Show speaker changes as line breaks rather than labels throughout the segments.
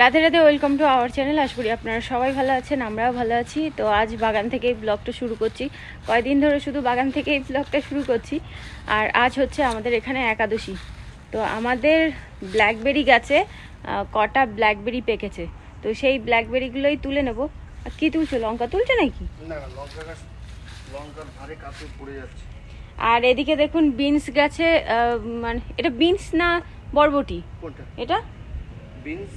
Radhe Radhe welcome to our channel আশা করি আপনারা সবাই ভালো আছেন আমরাও ভালো আছি। তো আজ বাগান থেকে এই ব্লগটা শুরু করছি। কয়দিন ধরে শুধু বাগান থেকে এই ব্লগটা শুরু করছি। আর আজ হচ্ছে আমাদের এখানে একাদশী। তো আমাদের ব্ল্যাকবেরি গাছে কটা ব্ল্যাকবেরি পেকেছে। তো সেই ব্ল্যাকবেরিগুলোই তুলে নেব। আর কী তুলছো লঙ্কা তুলছো নাকি? আর এদিকে দেখুন বিনস গাছে মানে এটা বিনস না বরবটি? এটা?
বিনস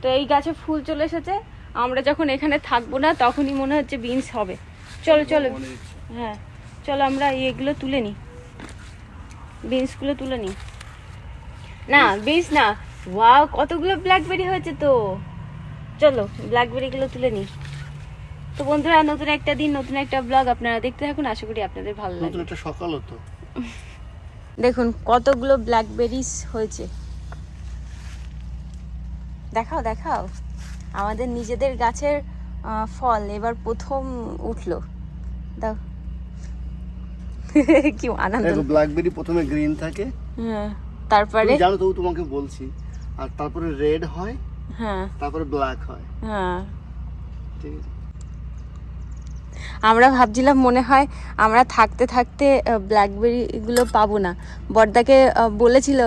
তো এই গাছে ফুল চলে এসেছে। আমরা যখন এখানে থাকব না তখনই মনে হচ্ছে বিনস হবে। চলো চলো। হ্যাঁ চলো আমরা এগুলো তুলে নিই। বিনসগুলো তুলে নিই। না বিনস না। ওয়াও কতগুলো ব্ল্যাকবেরি হয়েছে তো। চলো ব্ল্যাকবেরিগুলো তুলে নিই। তো বন্ধুরা নতুন একটা দিন নতুন একটা ব্লগ আপনারা দেখতে থাকুন। আশা করি আপনাদের ভালো
নতুন
লাগবে
একটা সকাল হতো
দেখুন কতগুলো ব্ল্যাকবেরিজ হয়েছে। দেখাও দেখাও। আমাদের নিজেদের গাছের ফল এবার প্রথম উঠল। দাও। কি আনন্দ।
ব্ল্যাকবেরি প্রথমে গ্রিন থাকে।
হ্যাঁ তারপরে?
জানো তবু তোমাকে বলছি। আর তারপরে রেড হয়
হ্যাঁ।
তারপরে ব্ল্যাক হয়।
হ্যাঁ।
ঠিক আছে?
আমরা ভাবছিলাম মনে হয় আমরা থাকতে থাকতে ব্ল্যাকবেরিগুলো পাবো না। বর্দাকে বলেছিল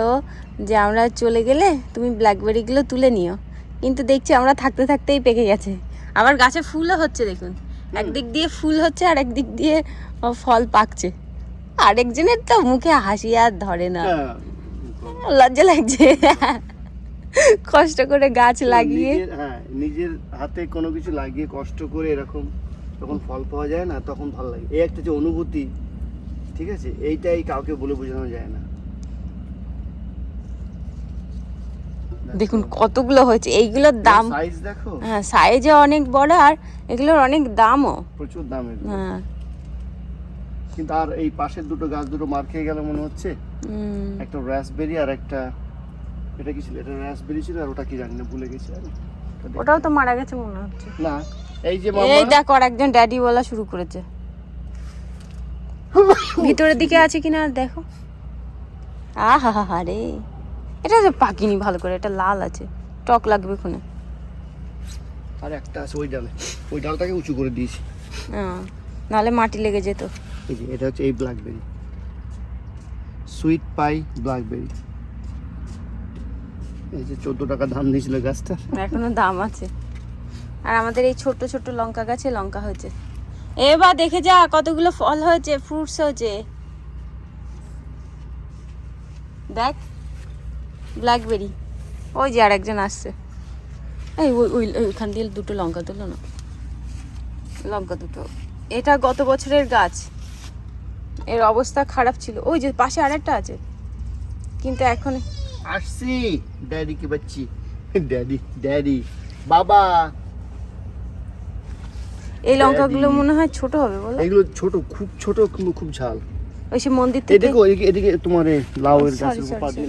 যে আমরা চলে গেলে তুমি ব্ল্যাকবেরিগুলো তুলে নিও। কিন্তু দেখছি আমরা থাকতে থাকতেই পেকে গেছে। আবার গাছে ফুলও হচ্ছে দেখুন। একদিক দিয়ে ফুল হচ্ছে আর একদিক দিয়ে ফল পাকছে। আরেকজনের তো মুখে হাসি আর ধরে না।
হ্যাঁ,
লজ্জা লাগছে। কষ্ট করে গাছ লাগিয়ে।
হ্যাঁ নিজের হাতে কোনো কিছু লাগিয়ে কষ্ট করে এরকম যখন ফল পাওয়া যায় না তখন ভালো লাগে। এই একটা যে অনুভূতি ঠিক আছে? এইটাই কাউকে বলে বোঝানো যায় না।
দেখুন কতগুলো হয়েছে। এইগুলোর দাম
সাইজ দেখো।
হ্যাঁ সাইজে অনেক বড় আর এগুলোর অনেক দামও।
প্রচুর দাম এগুলো।
হ্যাঁ।
কিন্তু আর এই পাশের দুটো গাছ দুটো মার খেয়ে গেল মনে হচ্ছে। একটা রাসবেরি আর একটা এটা কি ছিল? এটা রাসবেরি ছিল আর ওটা কি জানি না ভুলে গেছি আমি।
ওটাও তো মারা গেছে মনে হচ্ছে।
না এই যে মামা এই
দেখো আর একজন ড্যাডি বলা শুরু করেছে। ভিতরের দিকে আছে কিনা দেখো। আহা হা হা রে এটা যে পাকিনি ভালো করে এটা লাল আছে। টক লাগবে খুনে।
আর একটা আছে ওই ডালে। ওই ডালটাকে উঁচু করে দিয়েছি।
হ্যাঁ, নাহলে মাটি লেগে যেত।
এই যে এটা হচ্ছে এই ব্ল্যাকবেরি সুইট পাই ব্ল্যাকবেরি এই যে চোদ্দ টাকা দাম নিয়েছিল গাছটা।
এখনও দাম আছে। আর আমাদের এই ছোট্ট ছোট্ট লঙ্কা গাছে লঙ্কা হয়েছে। এবার দেখে যা কতগুলো ফল হয়েছে ফ্রুটস হয়েছে। দেখ। ব্ল্যাকবেরি ওই যে আর একজন আসছে। এই ওই ওই ওইখান দিয়ে দুটো লঙ্কা তুলো না। লঙ্কা দুটো। এটা গত বছরের গাছ। এর অবস্থা খারাপ ছিল। ওই যে পাশে আরেকটা আছে। কিন্তু এখন
আসছি। ড্যাডি কি বাচ্চি ড্যাডি ড্যাডি বাবা।
এই লঙ্কাগুলো। মনে হয় ছোট হবে বলো।
এগুলো ছোট খুব ছোট কিন্তু খুব ঝাল।
ওই সে মন্দির থেকে
এদিকে এদিকে এদিকে তোমার লাউয়ের
Oh,
গাছের উপর
sorry,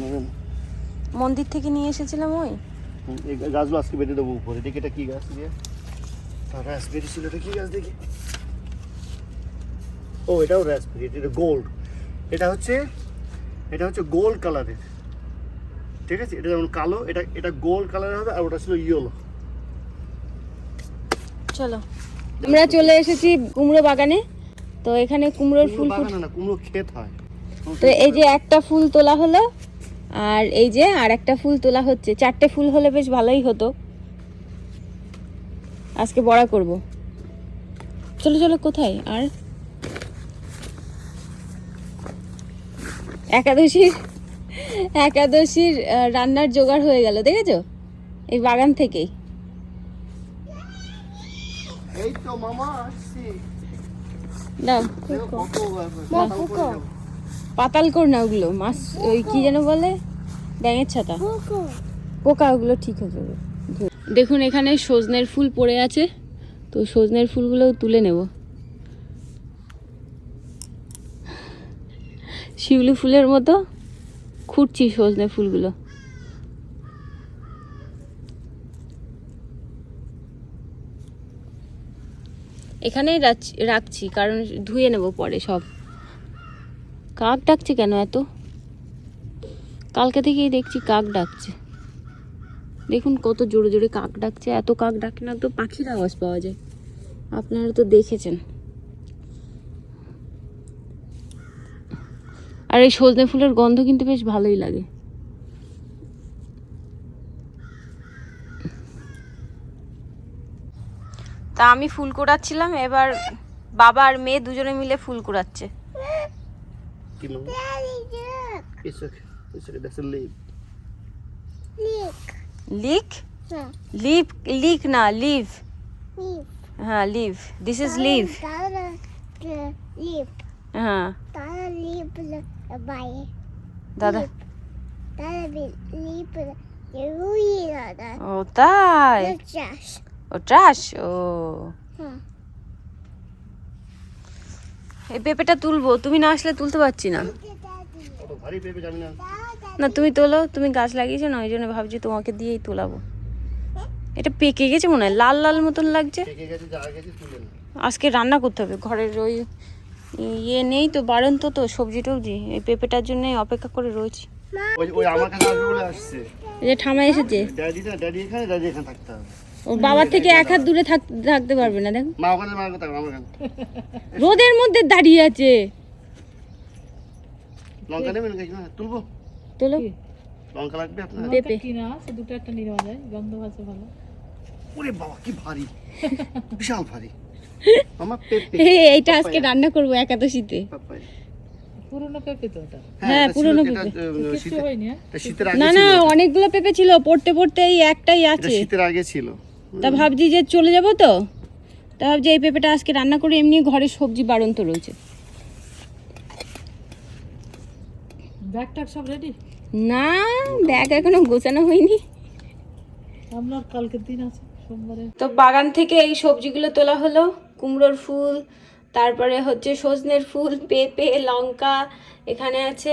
মন্দির থেকে নিয়ে এসেছিলাম ওই।
এই গাছগুলো আজকে বেঁধে দেবো উপরে। দেখি এটা কি গাছ দিয়ে। রাসবেরি ছিল এটা কি গাছ দেখি। ও এটাও রাসবেরি এটা গোল্ড এটা হচ্ছে এটা হচ্ছে গোল্ড কালারের ঠিক আছে? এটা যেমন কালো এটা এটা গোল্ড কালারের হবে আর ওটা ছিল ইয়েলো
চলো। আমরা চলে এসেছি কুমড়ো বাগানে। তো এখানে কুমড়োর ফুল
না কুমড়ো ক্ষেত হয়।
তো এই যে একটা ফুল তোলা হলো আর এই যে আর একটা ফুল তোলা হচ্ছে। চারটে ফুল হলে বেশ ভালোই হতো। আজকে বড়া করব। চলো চলো কোথায়? আর একাদশীর একাদশীর রান্নার জোগাড় হয়ে গেল দেখেছ? এই বাগান থেকেই।
এই তো মামা আসছি।
দাও। পাতাল কর না ওগুলো, মাছ, ওই কি যেন বলে? ব্যাঙের ছাতা। পোকা, ওগুলো ঠিক হয়ে যাবে। দেখুন, এখানে সজনের ফুল পড়ে আছে। তো সজনের ফুলগুলো তুলে নেব। শিউলি ফুলের মতো খুঁড়ছি সজনে ফুলগুলো। এখানেই রাখ- রাখছি, কারণ ধুয়ে নেব পরে সব। কাক ডাকছে কেন এত? কালকে থেকেই দেখছি কাক ডাকছে। দেখুন কত জোরে জোরে কাক ডাকছে, এত কাক ডাকে না তো পাখির আওয়াজ পাওয়া যায়। আপনারা তো দেখেছেন। আর এই সজনে ফুলের গন্ধ কিন্তু বেশ ভালোই লাগে। তা আমি ফুল কুড়াচ্ছিলাম, এবার বাবা আর মেয়ে দুজনে মিলে ফুল কুড়াচ্ছে।
কি নাম It's okay. It's okay. That's a leaf.
Leak leaf leak না লিভ হ্যাঁ লিভ দিস ইজ লিভ হ্যাঁ দাদা ও তাই ও ট্রাশ ও এই পেঁপেটা তুলবো তুমি না আসলে তুলতে পারছি না।
না।
তুমি তোলো তুমি গাছ লাগিয়েছো না ওই জন্য ভাবছি তোমাকে দিয়েই তোলাবো। এটা পেকে গেছে মনে হয় লাল লাল মতন লাগছে। আজকে রান্না করতে হবে ঘরের ওই ইয়ে নেই তো বারণ তো তো সবজি টবজি এই পেঁপেটার জন্যই অপেক্ষা করে রয়েছি।
ওই ওই আমার কাছে আসবে বলে আসছে।
এই যে ঠামা এসেছে।
ড্যাডি না ড্যাডি এখানে ড্যাডি এখানে থাকতে হবে।
ও বাবার থেকে এক হাত দূরে থাক- থাকতে পারবে না দেখ।
মা ওখানে আমার
রোদের মধ্যে দাঁড়িয়ে আছে।
লঙ্কা নেবেন নাকি? না তুলবো।
তোলো।
লঙ্কা লাগবে আপনার?
পেঁপে।
কিনা আছে দুটো একটা নিয়ে যায় গন্ধ আছে ভালো।
ওরে বাবা কি ভারী। বিশাল ভারী। আমার পেঁপে।
এইটা আজকে রান্না করব একাদশীতে।
পাপাই।
পেঁপে তো ওটা।
হ্যাঁ, পুরনো পেঁপে।
হ্যাঁ?
এটা শীতের আগে
না না অনেকগুলো পেঁপে ছিল পড়তে পড়তে এই একটাই আছে।
শীতের আগে ছিল।
তা ভাবছি যে চলে যাব তো। তা ভাবছি এই পেঁপেটা আজকে রান্না করে এমনি ঘরে সবজি বাড়ন্ত রয়েছে।
ব্যাগ সব রেডি
না ব্যাগ এখনও গোছানো হয়নি।
আপনার কালকের দিন আছে সোমবারে।
তো বাগান থেকে এই সবজিগুলো তোলা হলো কুমড়োর ফুল তারপরে হচ্ছে সজনের ফুল পেঁপে লঙ্কা এখানে আছে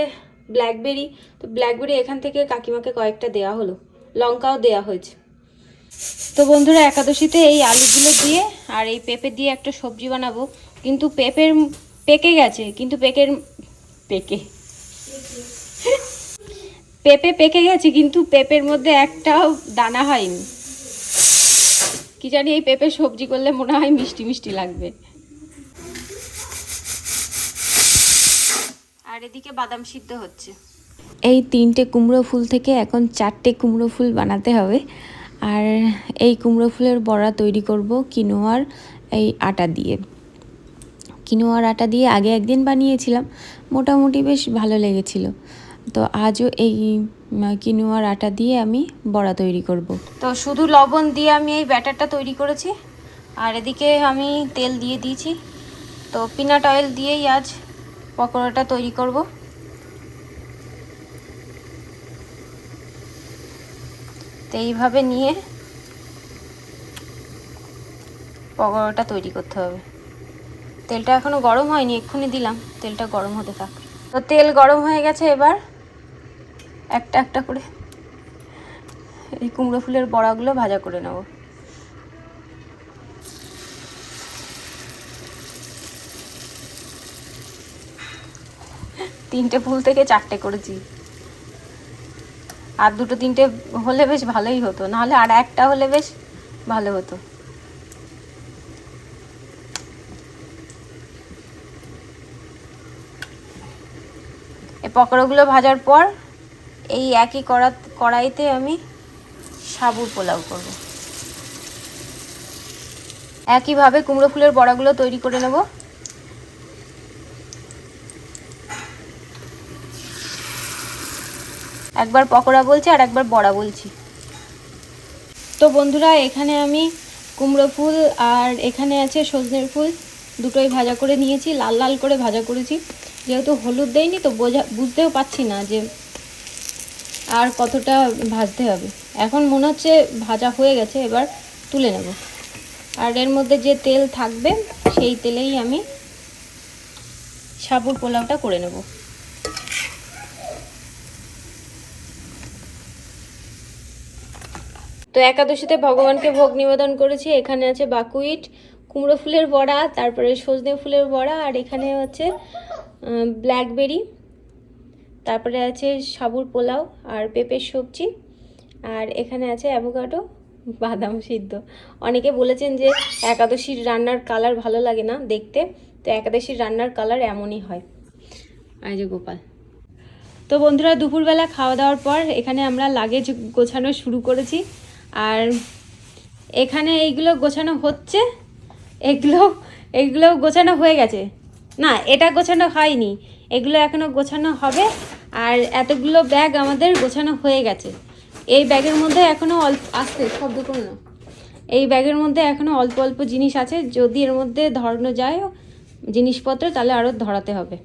ব্ল্যাকবেরি তো ব্ল্যাকবেরি এখান থেকে কাকিমাকে কয়েকটা দেয়া হলো লঙ্কাও দেয়া হয়েছে। তো বন্ধুরা একাদশীতে এই আলুগুলো দিয়ে আর এই পেঁপে দিয়ে একটা সবজি বানাবো। কিন্তু পেঁপের পেকে গেছে, কিন্তু পেকের পেকে। পেঁপে পেকে গেছে, কিন্তু পেঁপের মধ্যে একটাও দানা হয়নি। কি জানি এই পেঁপে সবজি করলে মনে হয় মিষ্টি মিষ্টি লাগবে। আর এদিকে বাদাম সিদ্ধ হচ্ছে। এই তিনটে কুমড়ো ফুল থেকে এখন চারটে কুমড়ো ফুল বানাতে হবে। আর এই কুমড়ো ফুলের বড়া তৈরি করব কিনোয়ার এই আটা দিয়ে। কিনোয়ার আটা দিয়ে আগে একদিন বানিয়েছিলাম, মোটামুটি বেশ ভালো লেগেছিল। তো আজও এই কিনোয়ার আটা দিয়ে আমি বড়া তৈরি করব। তো শুধু লবণ দিয়ে আমি এই ব্যাটারটা তৈরি করেছি, আর এদিকে আমি তেল দিয়ে দিয়েছি। তো পিনাট অয়েল দিয়েই আজ পকোড়াটা তৈরি করব। তো এইভাবে নিয়ে পকোড়াটা তৈরি করতে হবে। তেলটা এখনও গরম হয়নি, এক্ষুনি দিলাম। তেলটা গরম হতে থাক। তো তেল গরম হয়ে গেছে এবার। একটা একটা করে এই কুমড়ো ফুলের বড়াগুলো ভাজা করে নেব। তিনটে ফুল থেকে চারটে করেছি। আর দুটো তিনটে হলে বেশ ভালোই হতো। নাহলে আর একটা হলে বেশ ভালো হতো। এই পকোড়াগুলো ভাজার পর এই একই কড়া, কড়াইতে আমি সাবুর পোলাও করব। একইভাবে কুমড়ো ফুলের বড়াগুলো তৈরি করে নেব। একবার পকোড়া বলছি আর একবার বড়া বলছি। তো বন্ধুরা, এখানে আমি কুমড়ো ফুল আর এখানে আছে সজনের ফুল। দুটোই ভাজা করে নিয়েছি, লাল লাল করে ভাজা করেছি। যেহেতু হলুদ দেয়নি তো বোঝা, বুঝতেও পাচ্ছি না যে আর কতটা ভাজতে হবে। এখন মনে হচ্ছে ভাজা হয়ে গেছে, এবার তুলে নেব। আর এর মধ্যে যে তেল থাকবে, সেই তেলেই আমি সাবুর পোলাওটা করে নেব। তো একাদশীতে ভগবানকে ভোগ নিবেদন করেছি। এখানে আছে বাকুইট, কুমড়ো ফুলের বড়া, তারপরে সজনে ফুলের বড়া, আর এখানে হচ্ছে ব্ল্যাকবেরি তারপরে আছে সাবুর পোলাও আর পেঁপের সবজি, আর এখানে আছে অ্যাভোকাডো বাদাম সিদ্ধ। অনেকে বলেছেন যে একাদশীর রান্নার কালার ভালো লাগে না দেখতে, তো একাদশীর রান্নার কালার এমনই হয়। এই যে গোপাল। তো বন্ধুরা, দুপুরবেলা খাওয়া দাওয়ার পর এখানে আমরা লাগেজ গোছানো শুরু করেছি। আর এখানে এইগুলো গোছানো হচ্ছে। এগুলো এগুলো গোছানো হয়ে গেছে। না, এটা গোছানো হয়নি। এগুলো এখনও গোছানো হবে। আর এতগুলো ব্যাগ আমাদের গোছানো হয়ে গেছে। এই ব্যাগের মধ্যে এখনও অল্প আসতে, শব্দ করো এই ব্যাগের মধ্যে এখনও অল্প অল্প জিনিস আছে। যদি এর মধ্যে ধরানো যায় জিনিসপত্র, তাহলে আরও ধরাতে হবে।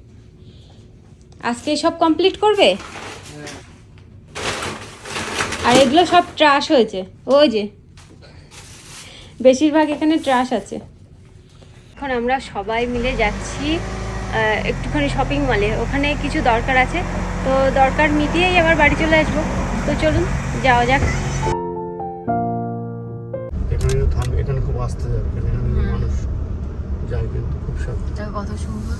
আজকে সব কমপ্লিট করবে? আর এগুলো সব ট্রাশ হয়েছে। ওই যে বেশিরভাগ এখানে ট্রাশ আছে। এখন আমরা সবাই মিলে যাচ্ছি একটুখানি শপিং মলে ওখানে কিছু দরকার আছে তো দরকার মিটিয়েই আবার বাড়ি চলে আসব। তো চলুন যাওয়া যাক।
এখানে কিন্তু থামবে এখানে খুব আসতে যাবে মানুষ যায় কিন্তু খুব সাবধানে
কত সুন্দর।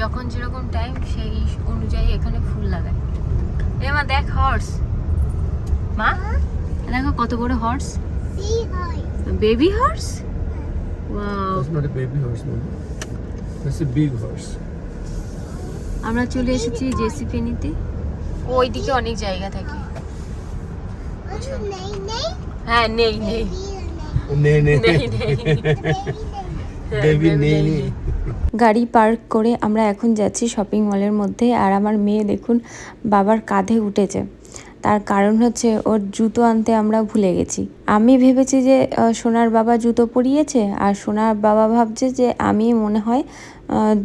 যখন যেরকম টাইম সেই অনুযায়ী এখানে ফুল লাগায়। এ মা দেখ হর্স মা? দেখো কত বড় হর্স বেবি হর্স. আমরা চলে এসেছি জেসি পেনিতে ওইদিকে অনেক জায়গা থাকে। হ্যাঁ নেই নেই।
নেই নেই।
নেই নেই।
বেবি নেই নেই।
গাড়ি পার্ক করে আমরা এখন যাচ্ছি শপিং মলের মধ্যে। আর আমার মেয়ে দেখুন বাবার কাঁধে উঠেছে। তার কারণ হচ্ছে ওর জুতো আনতে আমরা ভুলে গেছি। আমি ভেবেছি যে সোনার বাবা জুতো পরিয়েছে আর সোনার বাবা ভাবছে যে আমি মনে হয়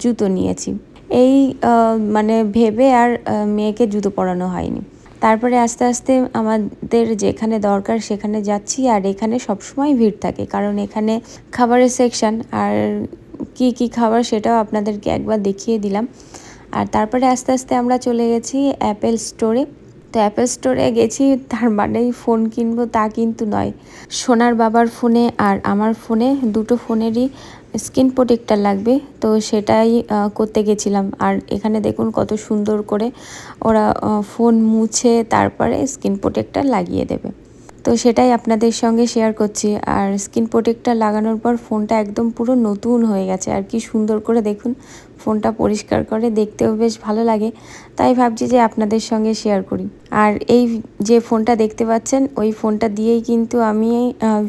জুতো নিয়েছি। এই মানে ভেবে আর মেয়েকে জুতো পরানো হয়নি। তারপরে আস্তে আস্তে আমাদের যেখানে দরকার সেখানে যাচ্ছি আর এখানে সবসময় ভিড় থাকে। কারণ এখানে খাবারের সেকশন আর কি কি খাবার সেটাও আপনাদেরকে একবার দেখিয়ে দিলাম। আর তারপরে আস্তে আস্তে আমরা চলে গেছি অ্যাপেল স্টোরে তো অ্যাপেল স্টোরে গেছি, তার মানেই ফোন কিনবো তা কিন্তু নয়। সোনার বাবার ফোনে আর আমার ফোনে দুটো ফোনেরই স্ক্রিন প্রোটেক্টার লাগবে, তো সেটাই করতে গেছিলাম। আর এখানে দেখুন কত সুন্দর করে ওরা ফোন মুছে, তারপরে স্ক্রিন প্রোটেক্টার লাগিয়ে দেবে। তো সেটাই আপনাদের সঙ্গে শেয়ার করছি। আর স্ক্রিন প্রোটেক্টার লাগানোর পর ফোনটা একদম পুরো নতুন হয়ে গেছে। আর কি সুন্দর করে দেখুন ফোনটা পরিষ্কার করে, দেখতেও বেশ ভালো লাগে। তাই ভাবছি যে আপনাদের সঙ্গে শেয়ার করি। আর এই যে ফোনটা দেখতে পাচ্ছেন, ওই ফোনটা দিয়েই কিন্তু আমি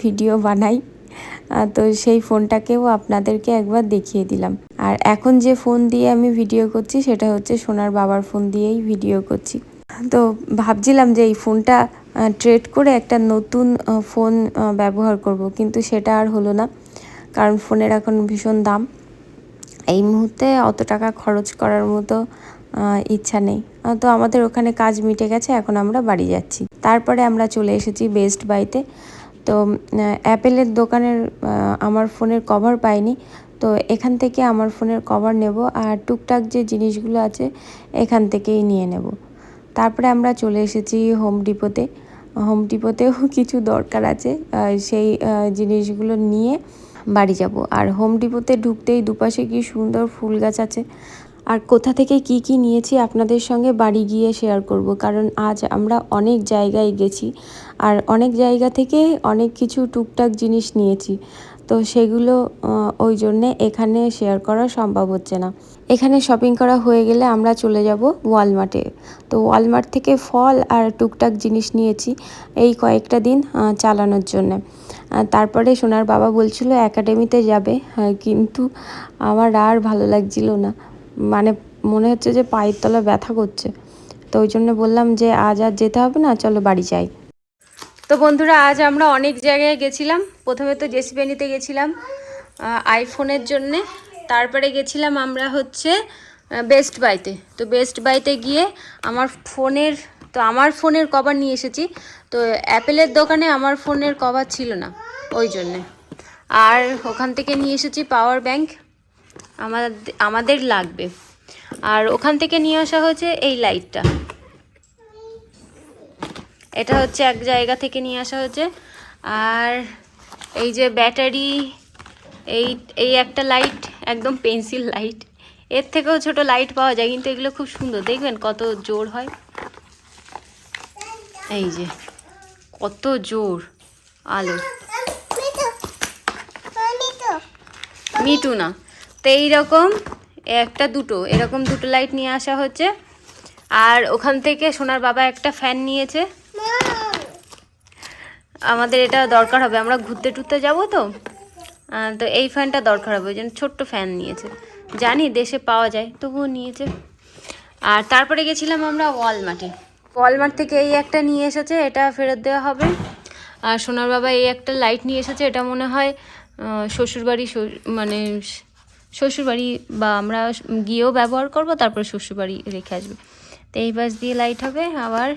ভিডিও বানাই। তো সেই ফোনটাকেও আপনাদেরকে একবার দেখিয়ে দিলাম। আর এখন যে ফোন দিয়ে আমি ভিডিও করছি, সেটা হচ্ছে সোনার বাবার ফোন দিয়েই ভিডিও করছি। তো ভাবছিলাম যে এই ফোনটা ট্রেড করে একটা নতুন ফোন ব্যবহার করব, কিন্তু সেটা আর হলো না। কারণ ফোনের এখন ভীষণ দাম। এই মুহূর্তে অত টাকা খরচ করার মতো ইচ্ছা নেই। তো আমাদের ওখানে কাজ মিটে গেছে, এখন আমরা বাড়ি যাচ্ছি। তারপরে আমরা চলে এসেছি বেস্ট বাইতে তো। অ্যাপেলের দোকানের আমার ফোনের কভার পাইনি। তো এখান থেকে আমার ফোনের কভার নেব আর টুকটাক যে জিনিসগুলো আছে, এখান থেকেই নিয়ে নেব। তারপরে আমরা চলে এসেছি হোম ডিপোতে হোম ডিপোতেও কিছু দরকার আছে সেই জিনিসগুলো নিয়ে বাড়ি যাব। আর হোম ডিপোতে ঢুকতেই দুপাশে কি সুন্দর ফুল গাছ আছে। আর কোথা থেকে কি কি নিয়েছি আপনাদের সঙ্গে বাড়ি গিয়ে শেয়ার করব। কারণ আজ আমরা অনেক জায়গায় গেছি আর অনেক জায়গা থেকে অনেক কিছু টুকটাক জিনিস নিয়েছি। তো সেগুলো ওই জন্যে এখানে শেয়ার করা সম্ভব হচ্ছে না। এখানে শপিং করা হয়ে গেলে আমরা চলে যাব ওয়ালমার্টে তো ওয়ালমার্ট থেকে ফল আর টুকটাক জিনিস নিয়েছি এই কয়েকটা দিন চালানোর জন্য। তারপরে সোনার বাবা বলছিল একাডেমিতে যাবে। আহ, কিন্তু আমার আর ভালো লাগছিল না। মানে মনে হচ্ছে যে পায়ের তলা ব্যথা করছে। তো ওই জন্য বললাম যে আজ আর যেতে হবে না চলো বাড়ি যাই। তো বন্ধুরা আজ আমরা অনেক জায়গায় গেছিলাম। প্রথমে তো জেসিপেনিতে গেছিলাম আইফোনের জন্যে। তারপরে গেছিলাম আমরা হচ্ছে বেস্ট বাইতে তো বেস্ট বাইতে গিয়ে আমার ফোনের তো আমার ফোনের কভার নিয়ে এসেছি। তো অ্যাপেলের দোকানে আমার ফোনের কভার ছিল না, ওই জন্যে। আর ওখান থেকে নিয়ে এসেছি পাওয়ার ব্যাংক আমাদের আমাদের লাগবে। আর ওখান থেকে নিয়ে আসা হয়েছে এই লাইটটা। এটা হচ্ছে এক জায়গা থেকে নিয়ে আসা হয়েছে। আর এই যে ব্যাটারি, এই এই একটা লাইট, একদম পেন্সিল লাইট। এর থেকেও ছোট লাইট পাওয়া যায়, কিন্তু এগুলো খুব সুন্দর। দেখবেন কত জোর হয়। এই যে, কত জোর আলো। মিটু না। তো এইরকম একটা দুটো, এরকম দুটো লাইট নিয়ে আসা হচ্ছে। আর ওখান থেকে সোনার বাবা একটা ফ্যান নিয়েছে। আমাদের এটা দরকার হবে, আমরা ঘুরতে টুরতে যাব তো। তো এই ফ্যানটা দরকার হবে, ওই জন্য ছোট্ট ফ্যান নিয়েছে। জানি দেশে পাওয়া যায়, তবুও নিয়েছে। আর তারপরে গেছিলাম আমরা ওয়ালমার্টে। ওয়ালমার্ট থেকে এই একটা নিয়ে এসেছে এটা ফেরত দেওয়া হবে। আর সোনার বাবা এই একটা লাইট নিয়ে এসেছে এটা মনে হয় শ্বশুরবাড়ি শ্বশুর- মানে শ্বশুরবাড়ি বা আমরা গিয়েও ব্যবহার করব তারপর শ্বশুরবাড়ি রেখে আসবে। তো এই বাস দিয়ে লাইট হবে আবার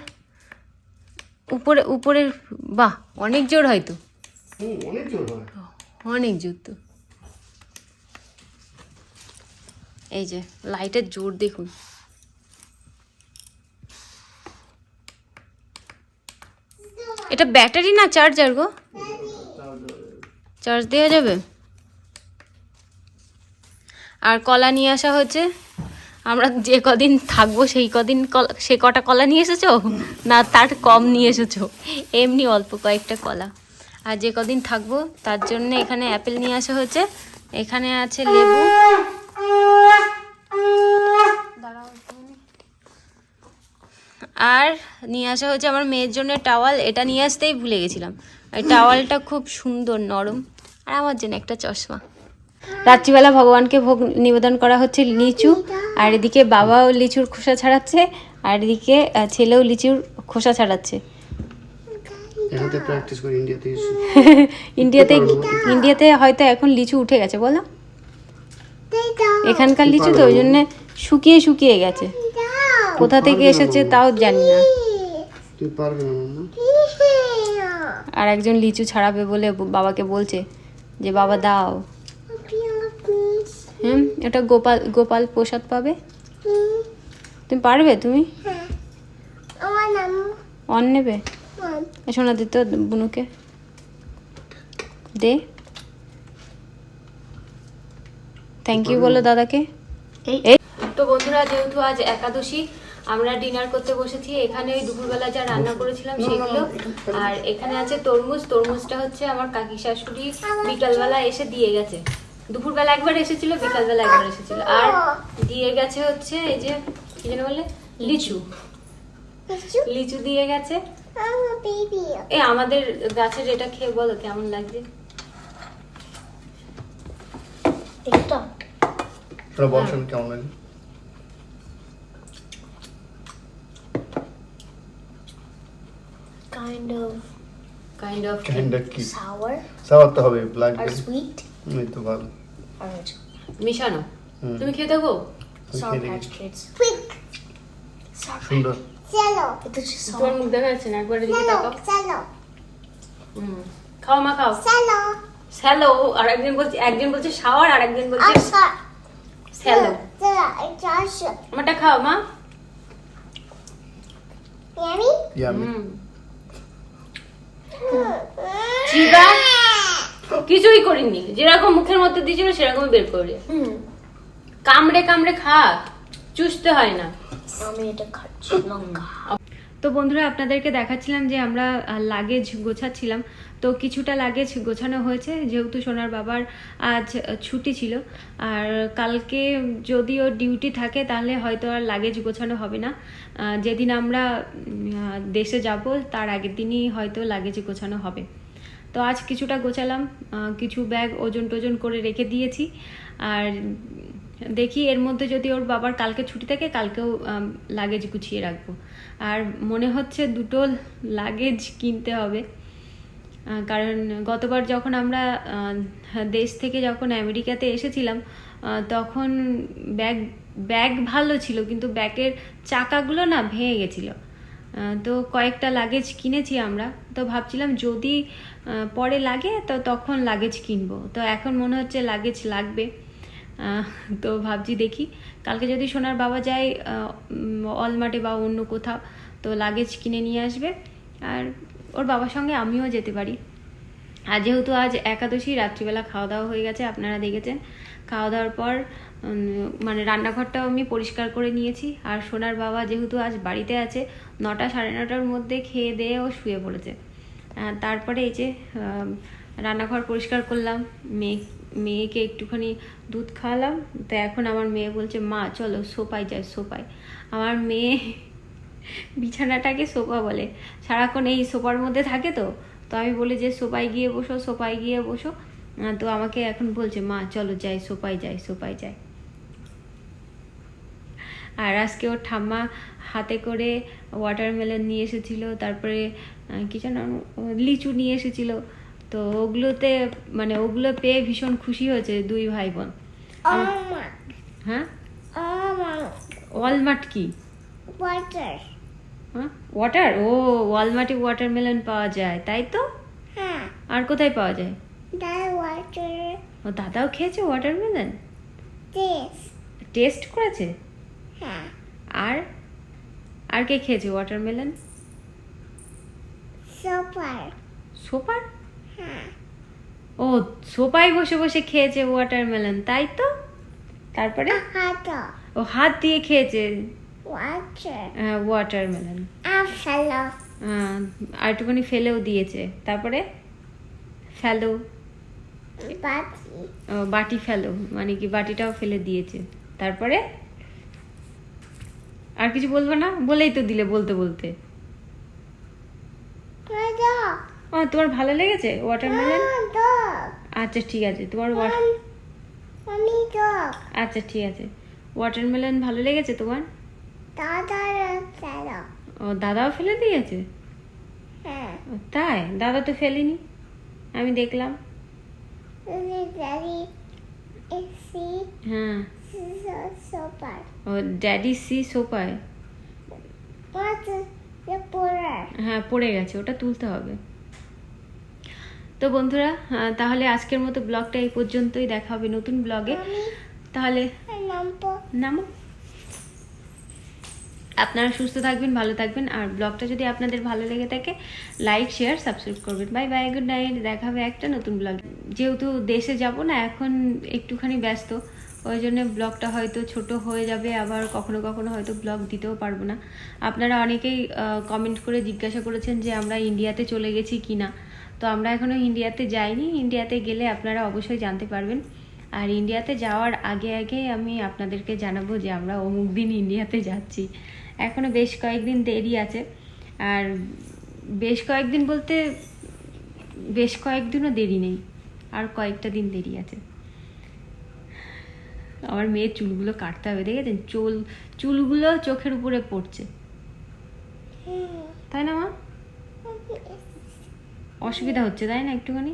উপরে উপরের বাহ অনেক জোর হয়তো
হয়।
অনেক জোর তো। এই যে লাইটের জোর দেখুন। এটা ব্যাটারি না চার্জার গো? চার্জ দেওয়া যাবে? আর কলা নিয়ে আসা হচ্ছে? আমরা যে কদিন থাকব সেই কদিন কলা, সে কটা কলা নিয়ে এসেছ? না, তার কম নিয়ে এসেছ। এমনি অল্প কয়েকটা কলা। আর যে কদিন থাকব, তার জন্য এখানে অ্যাপেল নিয়ে আসা হচ্ছে। এখানে আছে লেবু দাঁড়াও একটুখানি। আর নিয়ে আসা হচ্ছে আমার মেয়ের জন্য টাওয়াল এটা নিয়ে আসতেই ভুলে গেছিলাম। টাওয়ালটা খুব সুন্দর নরম আর আমার জন্য একটা চশমা। রাত্রিবেলা ভগবানকে ভোগ নিবেদন করা হচ্ছে লিচু আর এদিকে বাবাও লিচুর খোসা ছাড়াচ্ছে আর এদিকে ছেলেও লিচুর খোসা ছাড়াচ্ছে।
ইন্ডিয়াতে
ইন্ডিয়াতে হয়তো এখন লিচু উঠে গেছে বলো? এখানকার লিচু তো ওই জন্য শুকিয়ে শুকিয়ে গেছে। কোথা থেকে এসেছে তাও জানি না।
তুই পারবে না
আর একজন লিচু ছাড়াবে বলে বাবাকে বলছে যে বাবা দাও। হুম? এটা গোপাল গোপাল প্রসাদ পাবে? তুমি পারবে তুমি? অন নেবে? শোনা দিত বুনুকে। দে। থ্যাংক ইউ বলো দাদাকে। এই তো বন্ধুরা যেহেতু আজ একাদশী আমরা ডিনার করতে বসেছি এখানে ওই দুপুরবেলা যা রান্না করেছিলাম সেগুলো। আর এখানে আছে তরমুজ তরমুজটা হচ্ছে আমার কাকি শাশুড়ি বিকালবেলা এসে দিয়ে গেছে। দুপুরবেলা একবার এসেছিল বিকালবেলা একবার এসেছিল। আর দিয়ে গেছে হচ্ছে এই যে কি যেন বললে লিচু। লিচু? দিয়ে গেছে। এ আমাদের গাছের এটা খেয়ে বলো কেমন লাগছে?
তোরা বল কেমন লাগে
kind of
kind of
kinda কি
sour?
সাওয়ার তো হবে ব্ল্যাক
or sweet?
এই তো ভালো।
Or
মিশানো। তুমি খেয়ে থাকো
sour patch kids. Quick.
সুন্দর।
It's just
তোমার
sour.
মুখ দেখা যাচ্ছে না? একবার এদিকে তাকাও। হুম। খাও মা খাও। স্যালো আর একজন বলছে একজন বলছে শাওয়ার আর একজন বলছে স্যালো আমারটা খাও মা।
ইয়ামি
হুম। চিবা কিছুই করিনি। যেরকম মুখের মধ্যে দিয়েছিল সেরকম বের করে. কামড়ে কামড়ে খা চুষতে হয় না।
আমি এটা খাচ্ছি লঙ্কা।
তো বন্ধুরা, আপনাদেরকে দেখাচ্ছিলাম যে আমরা লাগেজ গোছাচ্ছিলাম। তো কিছুটা লাগেজ গোছানো হয়েছে, যেহেতু সোনার বাবার আজ ছুটি ছিল। আর কালকে যদি ওর ডিউটি থাকে, তাহলে হয়তো আর লাগেজ গোছানো হবে না। যেদিন আমরা দেশে যাব, তার আগের দিনই হয়তো লাগেজ গোছানো হবে। তো আজ কিছুটা গোছালাম কিছু ব্যাগ ওজন টোজন করে রেখে দিয়েছি। আর দেখি এর মধ্যে যদি ওর বাবার কালকে ছুটি থাকে, কালকেও লাগেজ গুছিয়ে রাখব। আর মনে হচ্ছে দুটো লাগেজ কিনতে হবে। কারণ গতবার যখন আমরা দেশ থেকে যখন আমেরিকাতে এসেছিলাম তখন ব্যাগ ব্যাগ ভালো ছিল, কিন্তু ব্যাগের চাকাগুলো না ভেঙে গেছিল। তো কয়েকটা লাগেজ কিনেছি আমরা। তো ভাবছিলাম যদি পরে লাগে, তো তখন লাগেজ কিনবো। তো এখন মনে হচ্ছে লাগেজ লাগবে। তো ভাবছি দেখি। কালকে যদি সোনার বাবা যায় অলমার্টে বা অন্য কোথাও, তো লাগেজ কিনে নিয়ে আসবে। আর ওর বাবার সঙ্গে আমিও যেতে পারি। আর যেহেতু আজ একাদশী, রাত্রিবেলা খাওয়া দাওয়া হয়ে গেছে, আপনারা দেখেছেন। খাওয়া দাওয়ার পর মানে রান্নাঘরটাও আমি পরিষ্কার করে নিয়েছি। আর সোনার বাবা যেহেতু আজ বাড়িতে আছে, নটা সাড়ে নটার মধ্যে খেয়ে দিয়ে ও শুয়ে পড়েছে। তারপরে এই যে রান্নাঘর পরিষ্কার করলাম, মেয়ে মেয়েকে একটুখানি দুধ খাওয়ালাম। তো এখন আমার মেয়ে বলছে, মা, চলো সোপায় যায় সোপায় আমার মেয়ে বিছানাটাকে সোফা বলে। সারাক্ষণ এই সোফার মধ্যে থাকে তো? তো আমি বলি, যে সোফায় গিয়ে বসো, সোফায় গিয়ে বসো। তো আমাকে এখন বলছে, মা, চলো যাই, সোফায় যাই সোফায় যাই। আর আজকে ওর ঠাম্মা হাতে করে ওয়াটারমেলন নিয়ে এসেছিল, তারপরে কি যেন, লিচু নিয়ে এসেছিল। তো ওগুলোতে মানে ওগুলো পেয়ে ভীষণ খুশি হয়েছে দুই ভাই বোন হ্যাঁ? ওয়ালমার্ট কি?
Water.
হ্যাঁ? ওয়াটার ও ওয়ালমার্টে ওয়াটারমেলন পাওয়া যায় তাই তো?
Huh.
আর কোথায় পাওয়া যায়? ও দাদাও খেয়েছে ওয়াটারমেলন. টেস্ট করেছে?
Huh.
আর আর কে খেয়েছে ওয়াটারমেলন. সোপার
Huh.
ও সোপায় বসে বসে খেয়েছে ওয়াটারমেলন তাই তো? তারপরে? ও হাত দিয়ে খেয়েছে. Watermelon
Apple.
আর একটুখানি ফেলেও দিয়েছে। তারপরে? ফেলো। ও, বাটি ফেলো মানে কি বাটিটাও ফেলে দিয়েছে। তারপরে? আর কিছু বলব না? বলেই তো দিলে বলতে বলতে. ও তোমার ভালো লেগেছে? ওয়াটারমেলন
Mom,
আচ্ছা ঠিক আছে। তোমার আচ্ছা ঠিক আছে। ওয়াটারমেলন ভালো লেগেছে তোমার? ও দাদাও ফেলে দিয়েছে. ও, তাই? দাদা তো ফেলেনি। আমি দেখলাম। হ্যাঁ। ও ড্যাডি সি সোপায়। হ্যাঁ পড়ে গেছে। ওটা তুলতে হবে। তো বন্ধুরা তাহলে আজকের মতো ব্লগটা এই পর্যন্তই। দেখা হবে নতুন ব্লগে। তাহলে. নামো। আপনারা সুস্থ থাকবেন ভালো থাকবেন। আর ব্লগটা যদি আপনাদের ভালো লেগে থাকে লাইক শেয়ার সাবস্ক্রাইব করবেন। বাই বাই গুড নাইট দেখা হবে একটা নতুন ব্লগ। যেহেতু দেশে যাব না এখন একটুখানি ব্যস্ত। ওই জন্য ব্লগটা হয়তো ছোট হয়ে যাবে আবার কখনো কখনো হয়তো ব্লগ দিতেও পারব না। আপনারা অনেকেই কমেন্ট করে জিজ্ঞাসা করেছেন যে আমরা ইন্ডিয়াতে চলে গেছি কি না তো আমরা এখনও ইন্ডিয়াতে যাইনি। ইন্ডিয়াতে গেলে আপনারা অবশ্যই জানতে পারবেন। আর ইন্ডিয়াতে যাওয়ার আগে আগে আমি আপনাদেরকে জানাব যে আমরা অমুক দিন ইন্ডিয়াতে যাচ্ছি। এখনও বেশ কয়েকদিন দেরি আছে। আর বেশ কয়েকদিন বলতে বেশ কয়েকদিনও দেরি নেই। আর কয়েকটা দিন দেরি আছে। আমার মেয়ের চুলগুলো কাটতে হবে, দেখেছেন? চুল, চুলগুলো চোখের উপরে পড়ছে. তাই না, মা? অসুবিধা হচ্ছে তাই না একটুখানি?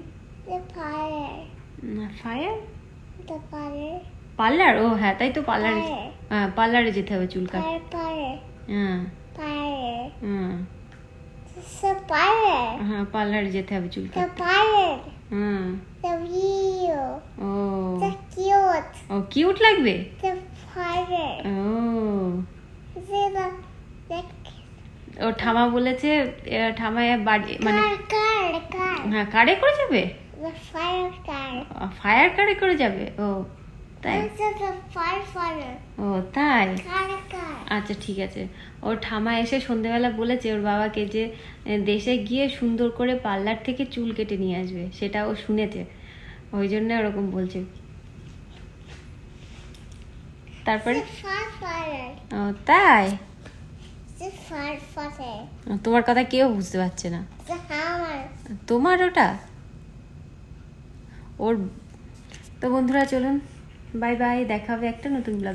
ফায়ার পার্লার ও হ্যাঁ তাই তো পার্লারে হ্যাঁ পার্লারে যেতে হবে চুল কাট. হ্যাঁ। হ্যাঁ. হ্যাঁ পার্লারে যেতে হবে চুল কাট হ্যাঁ। ও। ও কিউট লাগবে? ও।
See the the
ও ঠামা বলেছে ঠামায় বাড়ি মানে. হ্যাঁ কারে করে যাবে?
Fire
ফায়ার কারে করে যাবে? ও তাই? ও তাই. আচ্ছা ঠিক আছে। ওর ঠামা এসে সন্ধেবেলা বলেছে ওর বাবাকে যে দেশে গিয়ে সুন্দর করে পার্লার থেকে চুল কেটে নিয়ে আসবে। সেটা ও শুনেছে। ওই জন্য ওরকম বলছে। তারপরে? ও তাই. তোমার কথা কেউ বুঝতে পারছে না। তোমার ওটা? ওর তো বন্ধুরা চলুন। বাই বাই দেখা হবে একটা নতুন ব্লগ